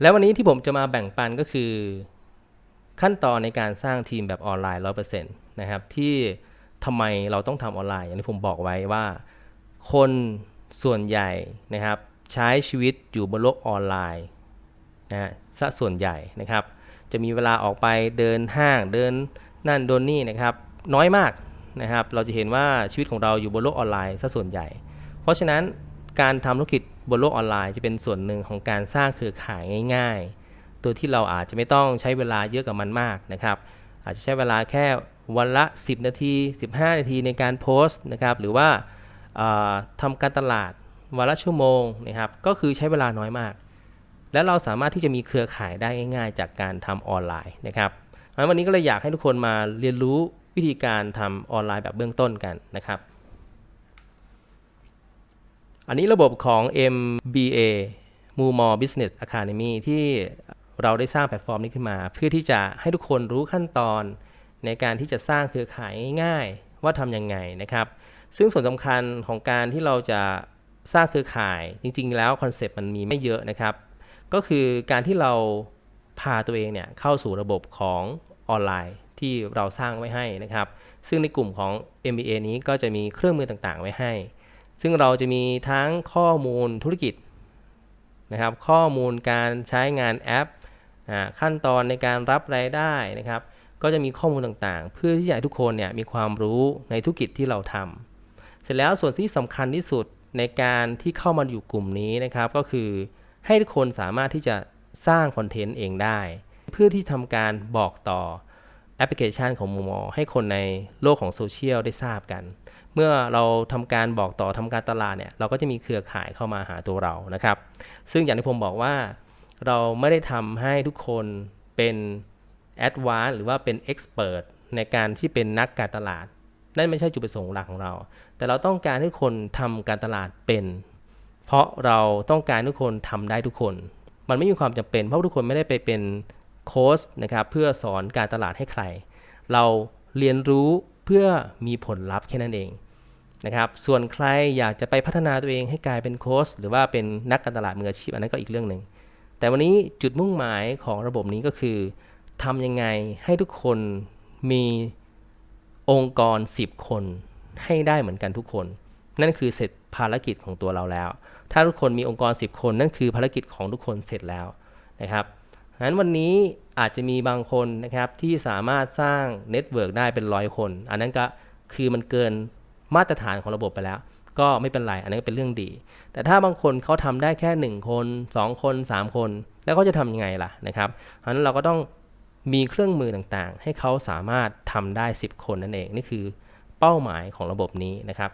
แล้ววันนี้ที่ผมจะมาแบ่งปันก็คือ ขั้นตอนในการสร้างทีมแบบออนไลน์ 100%นะครับที่ทำไมเราต้องทำออนไลน์ อย่างที่ผมบอกไว้ว่า คนส่วนใหญ่นะครับ ใช้ชีวิตอยู่บนโลกออนไลน์นะฮะซะส่วนใหญ่นะครับ จะมีเวลาออกไปเดินห้างเดินนั่นโดนนี่นะครับ น้อยมากนะครับ เราจะเห็นว่าชีวิตของเราอยู่บนโลกออนไลน์ซะส่วนใหญ่ เพราะฉะนั้น การทำธุรกิจบนโลกออนไลน์จะเป็นส่วนหนึ่งของการสร้างเครือข่ายง่ายๆโดยที่เราอาจจะไม่ต้องใช้เวลาเยอะกับมันมากนะครับ อาจจะใช้เวลาแค่วันละ 10 นาที 15 นาทีในการโพสต์นะครับ หรือว่าทำการตลาดวันละชั่วโมงนะครับ ก็คือใช้เวลาน้อยมาก และเราสามารถที่จะมีเครือข่ายได้ง่าย ๆ จากการทำออนไลน์นะครับงั้นวันนี้ก็เลยอยากให้ทุกคนมาเรียนรู้วิธีการทำออนไลน์แบบเบื้องต้นกันนะครับ อันนี้ระบบของ MBA m o m o r Business Academy ที่เราได้สร้างแพลตฟอร์มนี้ขึ้นมา เพื่อที่จะให้ทุกคนรู้ขั้นตอน ในการที่จะสร้างเครือข่ายง่ายๆว่าทำยังไงนะครับ ซึ่งส่วนสำคัญของการที่เราจะสร้างเครือข่ายจริง ๆ แล้วคอนเซปต์มันมีไม่เยอะนะครับ ก็คือการที่เราพาตัวเองเนี่ยเข้าสู่ระบบของออนไลน์ที่เราสร้างไว้ให้นะครับ ซึ่งในกลุ่มของ MBA นี้ก็จะมีเครื่องมือต่างๆ ไว้ให้ ซึ่งเราจะมีทั้งข้อมูลธุรกิจนะครับ ข้อมูลการใช้งานแอปอขั้นตอนในการรับรายได้นะครับ ก็จะมีข้อมูลต่างๆ เพื่อที่จะให้ทุกคนเนี่ยมีความรู้ในธุรกิจที่เราทำเสร็จแล้วส่วนที่สำคัญที่สุดในการที่เข้ามาอยู่กลุ่มนี้นะครับ ก็คือให้ทุกคนสามารถที่จะสร้างคอนเทนต์เองได้ เพื่อที่ทำการบอกต่อแอปพลิเคชันของมูมอให้คนในโลกของโซเชียลได้ทราบกัน เมื่อเราทำการบอกต่อทำการตลาดเนี่ยเราก็จะมีเครือข่ายเข้ามาหาตัวเรานะครับ ซึ่งอย่างที่ผมบอกว่าเราไม่ได้ทำให้ทุกคนเป็นแอดวานหรือว่าเป็นเอ็กซ์เพรสในการที่เป็นนักการตลาด นั่นไม่ใช่จุดประสงค์หลักของเรา แต่เราต้องการให้ทุกคนทำการตลาดเป็น เพราะเราต้องการทุกคนทำได้ทุกคน มันไม่มีความจำเป็นเพราะทุกคนไม่ได้ไปเป็นโค้ชนะครับเพื่อสอนการตลาดให้ใคร เราเรียนรู้ เพื่อมีผลลัพธ์แค่นั้นเองนะครับ ส่วนใครอยากจะไปพัฒนาตัวเองให้กลายเป็นโค้ชหรือว่าเป็นนักการตลาดมืออาชีพอันนั้นก็อีกเรื่องหนึ่ง แต่วันนี้จุดมุ่งหมายของระบบนี้ก็คือทำยังไงให้ทุกคนมีองค์กร 10 คนให้ได้เหมือนกันทุกคน นั่นคือเสร็จภารกิจของตัวเราแล้ว ถ้าทุกคนมีองค์กร 10 คน นั่นคือภารกิจของทุกคนเสร็จแล้วนะครับงั้นวันนี้ อาจจะมีบางคนนะครับที่สามารถสร้างเน็ตเวิร์กได้เป็นร้อยคน อันนั้นก็คือมันเกินมาตรฐานของระบบไปแล้ว ก็ไม่เป็นไรอันนั้นเป็นเรื่องดี แต่ถ้าบางคนเขาทำได้แค่ 1 คน 2 คน 3 คน แล้วเขาจะทำยังไงล่ะนะครับเพราะนั้นเราก็ต้องมีเครื่องมือต่างๆ ให้เขาสามารถทำได้ 10 คนนั่นเองนี่คือเป้าหมายของระบบนี้นะครับ